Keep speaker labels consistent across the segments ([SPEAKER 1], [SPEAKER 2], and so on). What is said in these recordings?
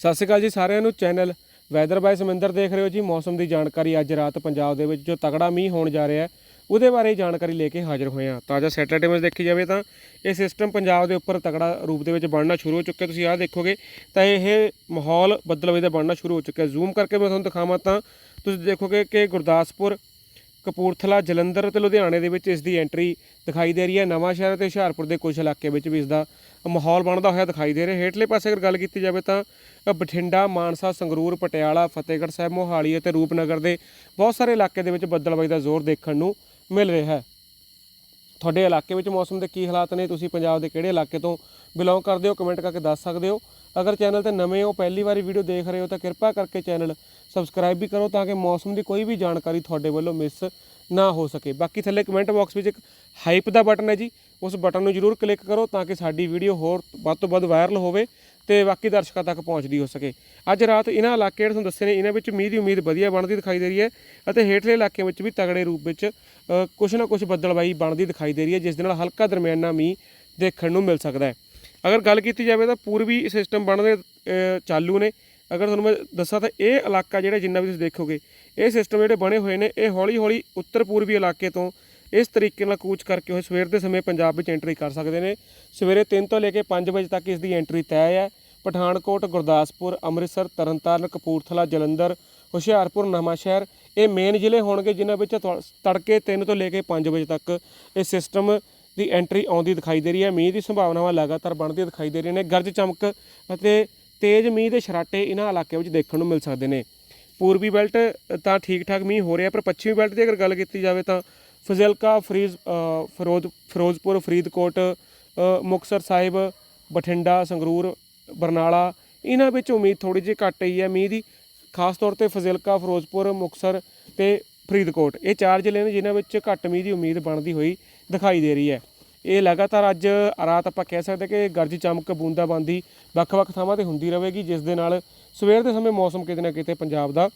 [SPEAKER 1] ਸਤਿ ਸ਼੍ਰੀ ਅਕਾਲ ਜੀ ਸਾਰਿਆਂ ਨੂੰ ਚੈਨਲ ਵੈਦਰ ਬਾਈ ਸਮਿੰਦਰ ਦੇਖ ਰਹੇ ਹੋ ਜੀ। ਮੌਸਮ ਦੀ ਜਾਣਕਾਰੀ ਅੱਜ ਰਾਤ ਪੰਜਾਬ ਦੇ ਵਿੱਚ ਜੋ ਤਗੜਾ ਮੀਂਹ ਹੋਣ ਜਾ ਰਿਹਾ ਹੈ, ਉਹਦੇ ਬਾਰੇ ਜਾਣਕਾਰੀ ਲੈ ਕੇ ਹਾਜ਼ਰ ਹੋਏ ਹਾਂ। ਤਾਜ਼ਾ ਸੈਟਲਾਈਟ ਇਮੇਜ ਦੇਖੀ ਜਾਵੇ ਤਾਂ ਇਹ ਸਿਸਟਮ ਪੰਜਾਬ ਦੇ ਉੱਪਰ ਤਗੜਾ ਰੂਪ ਦੇ ਵਿੱਚ ਬਣਨਾ ਸ਼ੁਰੂ ਹੋ ਚੁੱਕਿਆ। ਤੁਸੀਂ ਆਹ ਦੇਖੋਗੇ ਤਾਂ ਇਹ ਮਾਹੌਲ ਬੱਦਲਵੇ ਦਾ ਬਣਨਾ ਸ਼ੁਰੂ ਹੋ ਚੁੱਕਿਆ। ਜ਼ੂਮ ਕਰਕੇ ਮੈਂ ਤੁਹਾਨੂੰ ਦਿਖਾਵਾਂ ਤਾਂ ਤੁਸੀਂ ਦੇਖੋਗੇ ਕਿ ਗੁਰਦਾਸਪੁਰ, ਕਪੂਰਥਲਾ, ਜਲੰਧਰ ਤੇ ਲੁਧਿਆਣੇ ਦੇ ਵਿੱਚ ਇਸ ਦੀ ਐਂਟਰੀ ਦਿਖਾਈ ਦੇ ਰਹੀ ਹੈ। ਨਵਾਂ ਸ਼ਹਿਰ ਤੇ ਹੁਸ਼ਿਆਰਪੁਰ ਦੇ ਕੁਝ ਇਲਾਕੇ ਵਿੱਚ ਵੀ ਇਸ ਦਾ ਮਾਹੌਲ ਬਣਦਾ ਹੋਇਆ ਦਿਖਾਈ ਦੇ ਰਿਹਾ। ਹੇਠਲੇ ਪਾਸੇ ਅਗਰ ਗੱਲ ਕੀਤੀ ਜਾਵੇ ਤਾਂ ਬਠਿੰਡਾ, ਮਾਨਸਾ, ਸੰਗਰੂਰ, ਪਟਿਆਲਾ, ਫਤਿਹਗੜ੍ਹ ਸਾਹਿਬ, ਮੋਹਾਲੀ ਅਤੇ ਰੂਪਨਗਰ ਦੇ ਬਹੁਤ ਸਾਰੇ ਇਲਾਕੇ ਦੇ ਵਿੱਚ ਬੱਦਲਬਾਈ ਦਾ ਜ਼ੋਰ ਦੇਖਣ ਨੂੰ ਮਿਲ ਰਿਹਾ ਹੈ। ਤੁਹਾਡੇ ਇਲਾਕੇ ਵਿੱਚ ਮੌਸਮ ਦੇ ਕੀ ਹਾਲਾਤ ਨੇ, ਤੁਸੀਂ ਪੰਜਾਬ ਦੇ ਕਿਹੜੇ ਇਲਾਕੇ ਤੋਂ ਬਿਲੋਂਗ ਕਰਦੇ ਹੋ, ਕਮੈਂਟ ਕਰਕੇ ਦੱਸ ਸਕਦੇ ਹੋ। ਅਗਰ ਚੈਨਲ ਤੇ ਨਵੇਂ ਹੋ, ਪਹਿਲੀ ਵਾਰੀ ਵੀਡੀਓ ਦੇਖ ਰਹੇ ਹੋ ਤਾਂ ਕਿਰਪਾ ਕਰਕੇ ਚੈਨਲ ਸਬਸਕ੍ਰਾਈਬ ਵੀ ਕਰੋ ਤਾਂ ਕਿ ਮੌਸਮ ਦੀ ਕੋਈ ਵੀ ਜਾਣਕਾਰੀ ਤੁਹਾਡੇ ਵੱਲੋਂ ਮਿਸ ਨਾ ਹੋ ਸਕੇ। ਬਾਕੀ ਥੱਲੇ ਕਮੈਂਟ ਬਾਕਸ ਵਿੱਚ ਇੱਕ ਹਾਈਪ ਦਾ ਬਟਨ ਹੈ ਜੀ, ਉਸ ਬਟਨ ਨੂੰ ਜਰੂਰ ਕਲਿੱਕ ਕਰੋ ਤਾਂ ਕਿ ਸਾਡੀ ਵੀਡੀਓ ਹੋਰ ਵੱਧ ਤੋਂ ਵੱਧ ਵਾਇਰਲ ਹੋਵੇ। ਤੇ ਬਾਕੀ ਦਰਸ਼ਕਾਂ ਤੱਕ ਪਹੁੰਚਦੀ ਹੋ ਸਕੇ। ਅੱਜ ਰਾਤ ਇਹਨਾਂ ਇਲਾਕੇ ਜਿਹੜੇ ਤੁਹਾਨੂੰ ਦੱਸੇ ਨੇ ਇਹਨਾਂ ਵਿੱਚ ਮੀਂਹ ਦੀ ਉਮੀਦ ਵਧੀਆ ਬਣਦੀ ਦਿਖਾਈ ਦੇ ਰਹੀ ਹੈ ਅਤੇ ਹੇਠਲੇ ਇਲਾਕਿਆਂ ਵਿੱਚ ਵੀ ਤਗੜੇ ਰੂਪ ਵਿੱਚ ਅ, ਕੁਛ ਨਾ ਕੁਛ ਬੱਦਲਬਾਈ ਬਣਦੀ ਦਿਖਾਈ ਦੇ ਰਹੀ ਹੈ ਜਿਸ ਦੇ ਨਾਲ ਹਲਕਾ ਦਰਮਿਆਨਾ ਮੀਂਹ ਦੇਖਣ ਨੂੰ ਮਿਲ ਸਕਦਾ ਹੈ। ਅਗਰ ਗੱਲ ਕੀਤੀ ਜਾਵੇ ਤਾਂ ਪੂਰਬੀ ਸਿਸਟਮ ਬਣਦੇ ਚਾਲੂ ਨੇ। ਅਗਰ ਤੁਹਾਨੂੰ ਮੈਂ ਦੱਸਾਂ ਤਾਂ ਇਹ ਇਲਾਕਾ ਜਿਹੜਾ ਜਿੰਨਾ ਵੀ ਤੁਸੀਂ ਦੇਖੋਗੇ ਇਹ ਸਿਸਟਮ ਜਿਹੜੇ ਬਣੇ ਹੋਏ ਨੇ ਇਹ ਹੌਲੀ ਹੌਲੀ ਉੱਤਰ ਪੂਰਬੀ ਇਲਾਕੇ ਤੋਂ ਇਸ ਤਰੀਕੇ ਨਾਲ ਕੂਚ ਕਰਕੇ ਉਹ ਸਵੇਰ ਦੇ ਸਮੇਂ ਪੰਜਾਬ ਵਿੱਚ ਐਂਟਰੀ ਕਰ ਸਕਦੇ ਨੇ। ਸਵੇਰੇ 3 ਤੋਂ ਲੈ ਕੇ 5 ਵਜੇ ਤੱਕ ਇਸ ਦੀ ਐਂਟਰੀ ਤੈਅ ਹੈ। ਪਠਾਨਕੋਟ, ਗੁਰਦਾਸਪੁਰ, ਅੰਮ੍ਰਿਤਸਰ, ਤਰਨਤਾਰਨ, ਕਪੂਰਥਲਾ, ਜਲੰਧਰ, ਹੁਸ਼ਿਆਰਪੁਰ, ਨਵਾਂਸ਼ਹਿਰ ਇਹ ਮੇਨ ਜ਼ਿਲ੍ਹੇ ਹੋਣਗੇ, ਜਿਨ੍ਹਾਂ ਵਿੱਚ ਤੜਕੇ 3 ਤੋਂ ਲੈ ਕੇ 5 ਵਜੇ ਤੱਕ ਇਹ ਸਿਸਟਮ ਦੀ ਐਂਟਰੀ ਆਉਂਦੀ ਦਿਖਾਈ ਦੇ ਰਹੀ ਹੈ। ਮੀਂਹ ਦੀ ਸੰਭਾਵਨਾਵਾਂ ਲਗਾਤਾਰ ਬਣਦੀਆਂ ਦਿਖਾਈ ਦੇ ਰਹੀਆਂ ਨੇ। ਗਰਜ ਚਮਕ ਅਤੇ ਤੇਜ਼ ਮੀਂਹ ਦੇ ਛਰਾਟੇ ਇਹਨਾਂ ਇਲਾਕਿਆਂ ਵਿੱਚ ਦੇਖਣ ਨੂੰ ਮਿਲ ਸਕਦੇ ਨੇ। ਪੂਰਬੀ ਬੈਲਟ ਤਾਂ ਠੀਕ ਠਾਕ ਮੀਂਹ ਹੋ ਰਿਹਾ, ਪਰ ਪੱਛਮੀ ਬੈਲਟ ਦੀ ਅਗਰ ਗੱਲ ਕੀਤੀ ਜਾਵੇ ਤਾਂ ਫਜ਼ਿਲਕਾ ਫਰੀਜ਼ ਫਿਰੋਜ਼ ਫਿਰੋਜ਼ਪੁਰ ਫਰੀਦਕੋਟ ਅ, ਮੁਕਤਸਰ ਸਾਹਿਬ ਬਠਿੰਡਾ ਸੰਗਰੂਰ ਬਰਨਾਲਾ ਇਹਨਾਂ ਵਿੱਚ ਉਮੀਦ ਥੋੜੀ ਜਿਹੀ ਘੱਟ ਹੀ ਹੈ। ਮੀਂਹ ਦੀ ਖਾਸ ਤੌਰ ਤੇ ਫਜ਼ਿਲਕਾ ਫਿਰੋਜ਼ਪੁਰ ਮੁਕਤਸਰ ਤੇ ਫਰੀਦਕੋਟ ਇਹ ਚਾਰ ਜ਼ਿਲ੍ਹੇ ਨੇ ਜਿਨ੍ਹਾਂ ਵਿੱਚ ਘੱਟ ਮੀਂਹ ਦੀ ਉਮੀਦ ਬਣਦੀ ਹੋਈ ਦਿਖਾਈ ਦੇ ਰਹੀ ਹੈ। ਇਹ ਲਗਾਤਾਰ ਅੱਜ ਰਾਤ ਆਪਾਂ ਕਹਿ ਸਕਦੇ ਕਿ ਗਰਜ ਚਮਕ ਬੂੰਦਾਬਾਂਦੀ ਵੱਖ-ਵੱਖ ਥਾਵਾਂ ਤੇ ਹੁੰਦੀ ਰਹੇਗੀ ਜਿਸ ਦੇ ਨਾਲ ਸਵੇਰ ਦੇ ਸਮੇਂ ਮੌਸਮ ਕਿਤੇ ਨਾ ਕਿਤੇ ਪੰਜਾਬ ਦਾ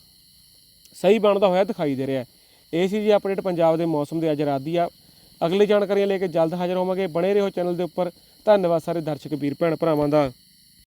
[SPEAKER 1] ਸਹੀ ਬਣਦਾ ਹੋਇਆ ਦਿਖਾਈ ਦੇ ਰਿਹਾ ਹੈ। ਇਹ ਸੀ ਜੀ ਅਪਡੇਟ ਪੰਜਾਬ ਦੇ ਮੌਸਮ ਦੇ ਅੱਜ ਰਾਤ ਦੀ ਆ। ਅਗਲੀ ਜਾਣਕਾਰੀਆਂ ਲੈ ਕੇ ਜਲਦ ਹਾਜ਼ਰ ਹੋਵਾਂਗੇ। ਬਣੇ ਰਹੋ ਚੈਨਲ ਦੇ ਉੱਪਰ। ਧੰਨਵਾਦ ਸਾਰੇ ਦਰਸ਼ਕ, ਵੀਰ, ਭੈਣ, ਭਰਾਵਾਂ ਦਾ।